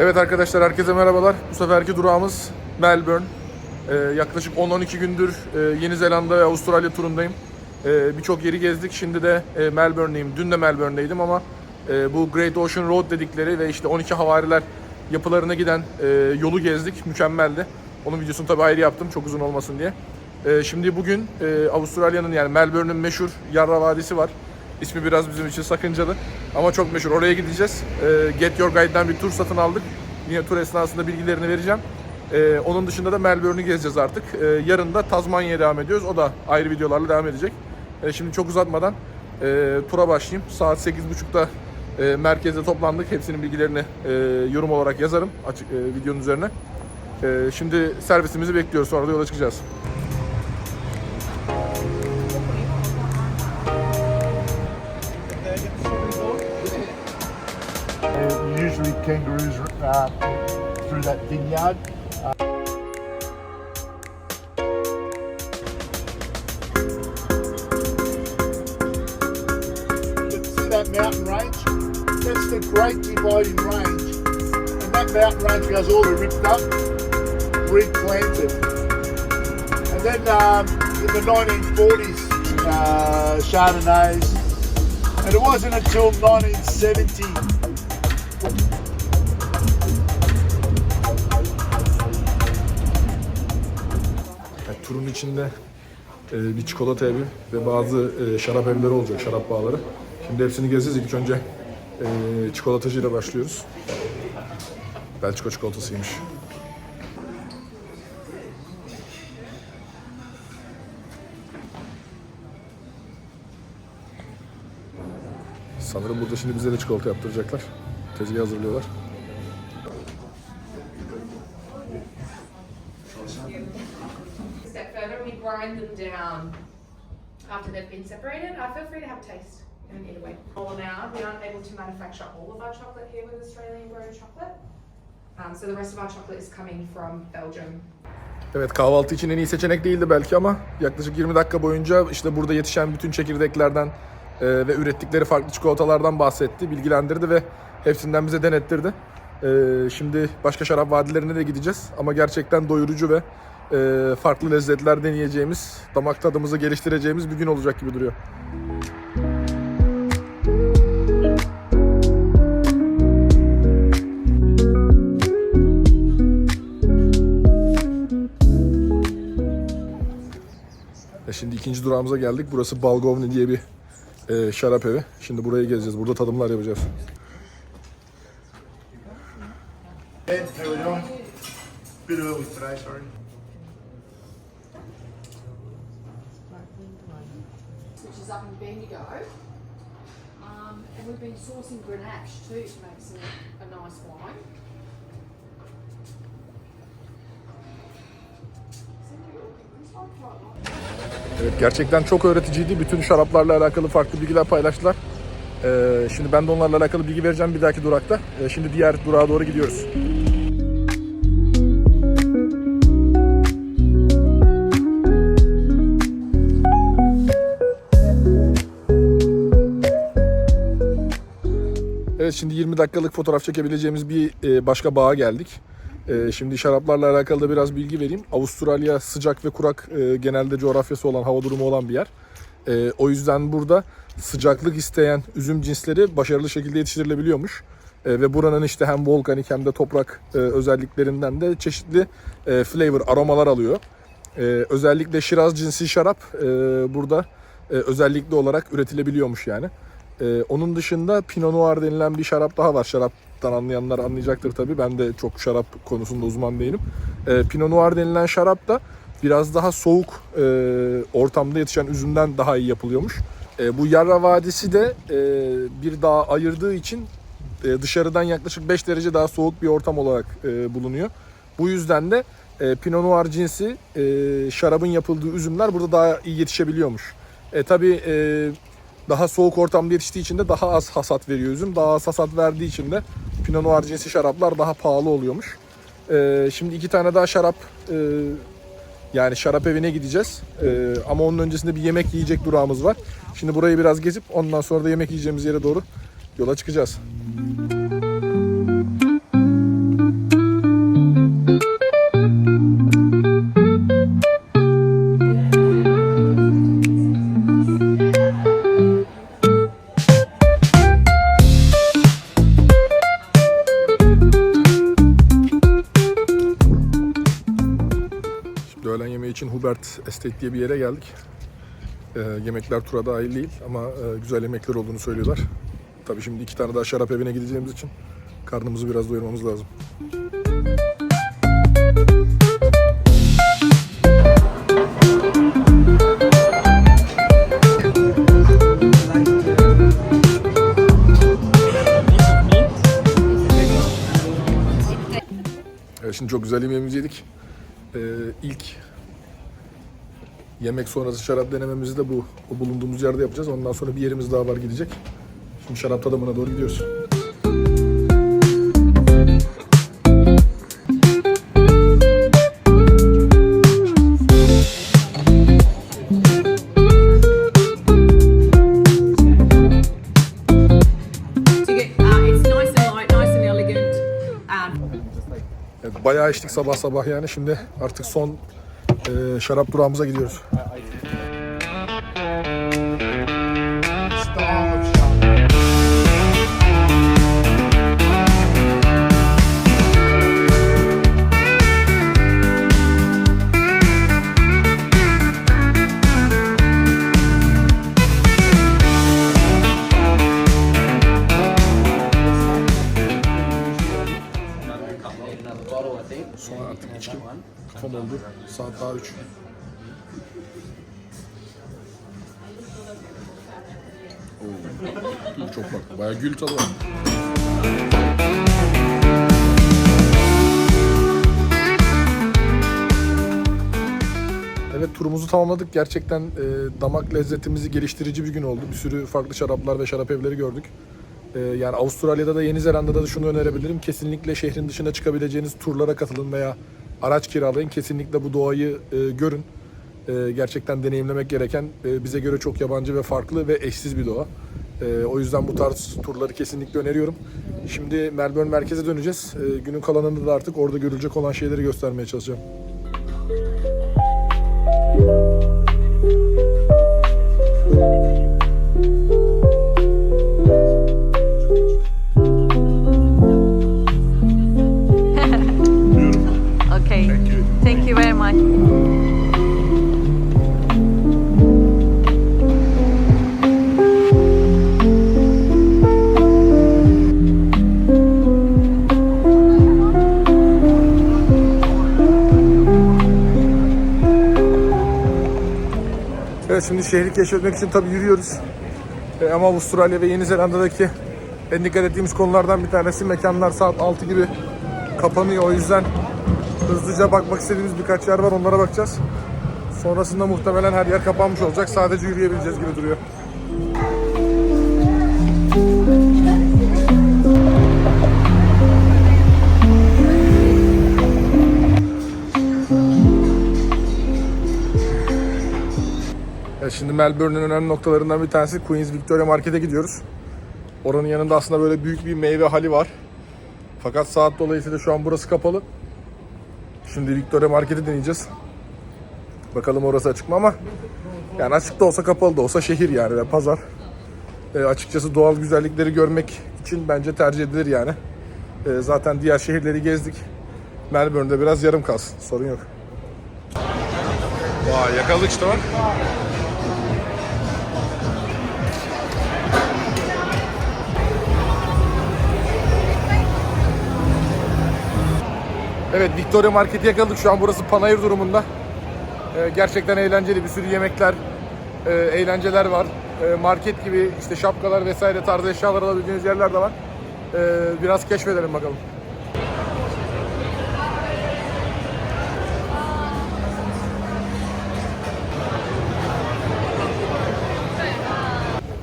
Evet arkadaşlar herkese merhabalar. Bu seferki durağımız Melbourne. Ee, yaklaşık 10-12 gündür e, Yeni Zelanda ve Avustralya turundayım. Ee, Birçok yeri gezdik. Şimdi de e, Melbourne'deyim. Dün de Melbourne'deydim ama e, bu Great Ocean Road dedikleri ve işte 12 havariler yapılarına giden e, yolu gezdik. Mükemmeldi. Onun videosunu tabii ayrı yaptım çok uzun olmasın diye. E, şimdi bugün e, Avustralya'nın yani Melbourne'ün meşhur Yarra Vadisi var. İsmi biraz bizim için sakıncalı ama çok meşhur. Oraya gideceğiz. Ee, Get Your Guide'den bir tur satın aldık. Yine tur esnasında bilgilerini vereceğim. Ee, onun dışında da Melbourne'ü gezeceğiz artık. Ee, yarın da Tazmanya'ya devam ediyoruz. O da ayrı videolarla devam edecek. Şimdi çok uzatmadan e, tura başlayayım. Saat 8.30'da e, merkezde toplandık. Hepsinin bilgilerini e, yorum olarak yazarım açık e, videonun üzerine. Şimdi servisimizi bekliyoruz. Sonra da yola çıkacağız. Uh, through that vineyard. Uh, see that mountain range? That's the Great Dividing Range. And that mountain range goes all the ripped up, replanted. And then um, in the 1940s, uh, Chardonnays, and it wasn't until 1970 turun içinde e, bir çikolata evi ve bazı e, şarap evleri olacak, şarap bağları. Şimdi hepsini gezeceğiz. İlk önce e, çikolatacıyla başlıyoruz. Belçika çikolatasıymış. Sanırım burada şimdi bize de çikolata yaptıracaklar. Tezgah hazırlıyorlar. a step further, we them down after they've been separated. Uh, feel free to have a taste in either way. All now, we aren't able to manufacture all of our chocolate here with Australian grown chocolate. Um, so the rest of our chocolate is coming from Belgium. Evet kahvaltı için en iyi seçenek değildi belki ama yaklaşık 20 dakika boyunca işte burada yetişen bütün çekirdeklerden e, ve ürettikleri farklı çikolatalardan bahsetti, bilgilendirdi ve hepsinden bize denettirdi. E, şimdi başka şarap vadilerine de gideceğiz ama gerçekten doyurucu ve e, farklı lezzetler deneyeceğimiz, damak tadımızı geliştireceğimiz bir gün olacak gibi duruyor. E şimdi ikinci durağımıza geldik. Burası Balgovni diye bir e, şarap evi. Şimdi burayı gezeceğiz. Burada tadımlar yapacağız. Ben, is up in Bendigo. Um, and we've been sourcing Grenache too to make some a nice wine. Evet, gerçekten çok öğreticiydi. Bütün şaraplarla alakalı farklı bilgiler paylaştılar. E, şimdi ben de onlarla alakalı bilgi vereceğim bir dahaki durakta. E, şimdi diğer durağa doğru gidiyoruz. Evet şimdi 20 dakikalık fotoğraf çekebileceğimiz bir e, başka bağa geldik. E, Şimdi şaraplarla alakalı da biraz bilgi vereyim. Avustralya sıcak ve kurak e, genelde coğrafyası olan, hava durumu olan bir yer. O yüzden burada sıcaklık isteyen üzüm cinsleri başarılı şekilde yetiştirilebiliyormuş. Ve buranın işte hem volkanik hem de toprak özelliklerinden de çeşitli flavor, aromalar alıyor. Özellikle Şiraz cinsi şarap burada özellikle olarak üretilebiliyormuş yani. Ee, onun dışında Pinot Noir denilen bir şarap daha var. Şaraptan anlayanlar anlayacaktır tabii. Ben de çok şarap konusunda uzman değilim. Ee, Pinot Noir denilen şarap da biraz daha soğuk e, ortamda yetişen üzümden daha iyi yapılıyormuş. E, bu Yarra Vadisi de e, bir dağ ayırdığı için e, dışarıdan yaklaşık 5 derece daha soğuk bir ortam olarak e, bulunuyor. Bu yüzden de e, Pinot Noir cinsi e, şarabın yapıldığı üzümler burada daha iyi yetişebiliyormuş. E, tabii e, daha soğuk ortamda yetiştiği için de daha az hasat veriyor üzüm. Daha az hasat verdiği için de Pinot Noir cinsi şaraplar daha pahalı oluyormuş. Ee, şimdi iki tane daha şarap e, yani şarap evine gideceğiz. Ee, ama onun öncesinde bir yemek yiyecek durağımız var. Şimdi burayı biraz gezip ondan sonra da yemek yiyeceğimiz yere doğru yola çıkacağız. Hubert Estate diye bir yere geldik. Ee, yemekler tura dahil değil ama e, güzel yemekler olduğunu söylüyorlar. Tabii şimdi iki tane daha şarap evine gideceğimiz için karnımızı biraz doyurmamız lazım. Şimdi çok güzel yemeğimizi yedik. Ee, ilk yemek sonrası şarap denememizi de bu o bulunduğumuz yerde yapacağız. Ondan sonra bir yerimiz daha var gidecek. Şimdi şarap tadımına doğru gidiyoruz. uh. Um, bayağı içtik sabah sabah yani. Şimdi artık son şarap durağımıza gidiyoruz. Oo, çok farklı. Bayağı gül tadı var. Evet turumuzu tamamladık. Gerçekten e, damak lezzetimizi geliştirici bir gün oldu. Bir sürü farklı şaraplar ve şarap evleri gördük. E, yani Avustralya'da da Yeni Zelanda'da da şunu önerebilirim. Kesinlikle şehrin dışına çıkabileceğiniz turlara katılın veya araç kiralayın. Kesinlikle bu doğayı e, görün. E, gerçekten deneyimlemek gereken, e, bize göre çok yabancı ve farklı ve eşsiz bir doğa. E, o yüzden bu tarz turları kesinlikle öneriyorum. Şimdi Melbourne merkeze döneceğiz. E, günün kalanında da artık orada görülecek olan şeyleri göstermeye çalışacağım. Okay. Evet şimdi şehri keşfetmek için tabii yürüyoruz. E, ama Avustralya ve Yeni Zelanda'daki en dikkat ettiğimiz konulardan bir tanesi mekanlar saat 6 gibi kapanıyor. O yüzden hızlıca bakmak istediğimiz birkaç yer var onlara bakacağız. Sonrasında muhtemelen her yer kapanmış olacak. Sadece yürüyebileceğiz gibi duruyor. Şimdi Melbourne'ün önemli noktalarından bir tanesi Queen's Victoria Market'e gidiyoruz. Oranın yanında aslında böyle büyük bir meyve hali var. Fakat saat dolayısıyla şu an burası kapalı. Şimdi Victoria Market'i deneyeceğiz. Bakalım orası açık mı ama yani açık da olsa kapalı da olsa şehir yani ve pazar. E, açıkçası doğal güzellikleri görmek için bence tercih edilir yani. E, zaten diğer şehirleri gezdik. Melbourne'de biraz yarım kalsın. Sorun yok. Vay yakaladık işte bak. Evet Victoria Market'i yakaladık. Şu an burası panayır durumunda. Ee, gerçekten eğlenceli bir sürü yemekler, e, eğlenceler var. E, market gibi işte şapkalar vesaire tarzı eşyalar alabileceğiniz yerler de var. E, biraz keşfedelim bakalım.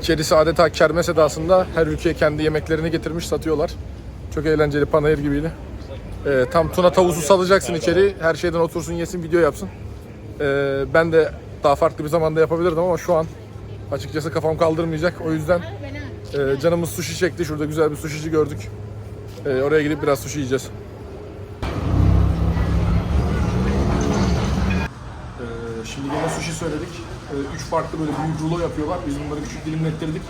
İçerisi adeta kermes edasında her ülkeye kendi yemeklerini getirmiş satıyorlar. Çok eğlenceli panayır gibiydi. Ee, tam tuna tavuzu salacaksın içeri. Her şeyden otursun yesin video yapsın. Ee, ben de daha farklı bir zamanda yapabilirdim ama şu an açıkçası kafam kaldırmayacak. O yüzden e, canımız sushi çekti. Şurada güzel bir sushici gördük. Ee, oraya gidip biraz sushi yiyeceğiz. Şimdi yine sushi söyledik. Üç farklı böyle büyük rulo yapıyorlar. Biz bunları küçük dilimlettirdik.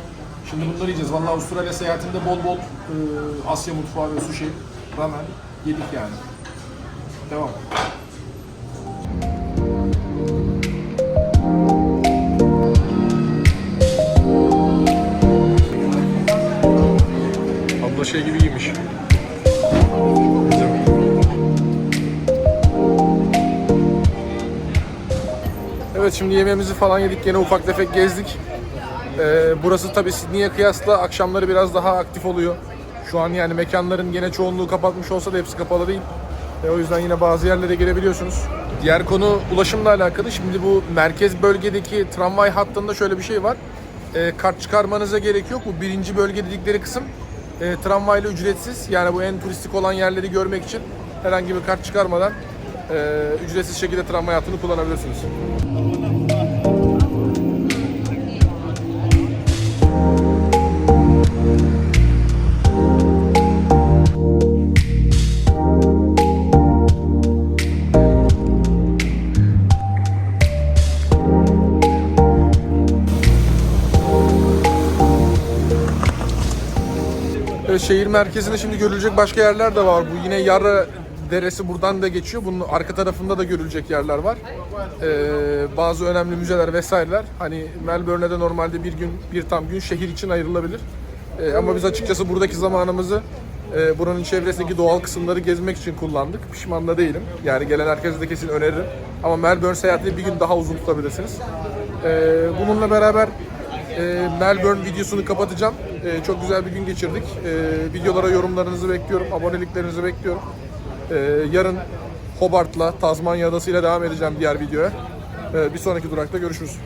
Şimdi bunları yiyeceğiz. Vallahi Avustralya seyahatinde bol bol e, Asya mutfağı ve sushi, ramen yedik yani. Devam. Abla şey gibi giymiş. Evet şimdi yemeğimizi falan yedik. Yine ufak tefek gezdik. Ee, burası tabii Sydney'e kıyasla akşamları biraz daha aktif oluyor. Şu an yani mekanların gene çoğunluğu kapatmış olsa da hepsi kapalı değil. E, o yüzden yine bazı yerlere girebiliyorsunuz. Diğer konu ulaşımla alakalı. Şimdi bu merkez bölgedeki tramvay hattında şöyle bir şey var. E, kart çıkarmanıza gerek yok. Bu birinci bölge dedikleri kısım e, tramvayla ücretsiz. Yani bu en turistik olan yerleri görmek için herhangi bir kart çıkarmadan e, ücretsiz şekilde tramvay hattını kullanabilirsiniz. Şehir merkezinde şimdi görülecek başka yerler de var. Bu yine Yarra Deresi buradan da geçiyor. Bunun arka tarafında da görülecek yerler var. Ee, bazı önemli müzeler vesaireler. Hani Melbourne'de de normalde bir gün, bir tam gün şehir için ayrılabilir. Ee, ama biz açıkçası buradaki zamanımızı e, buranın çevresindeki doğal kısımları gezmek için kullandık. Pişman da değilim. Yani gelen herkese de kesin öneririm. Ama Melbourne seyahatini bir gün daha uzun tutabilirsiniz. Ee, bununla beraber e, Melbourne videosunu kapatacağım. E, çok güzel bir gün geçirdik. E, videolara yorumlarınızı bekliyorum. Aboneliklerinizi bekliyorum. E, yarın Hobart'la Tazmanya Adası ile devam edeceğim diğer videoya. E, bir sonraki durakta görüşürüz.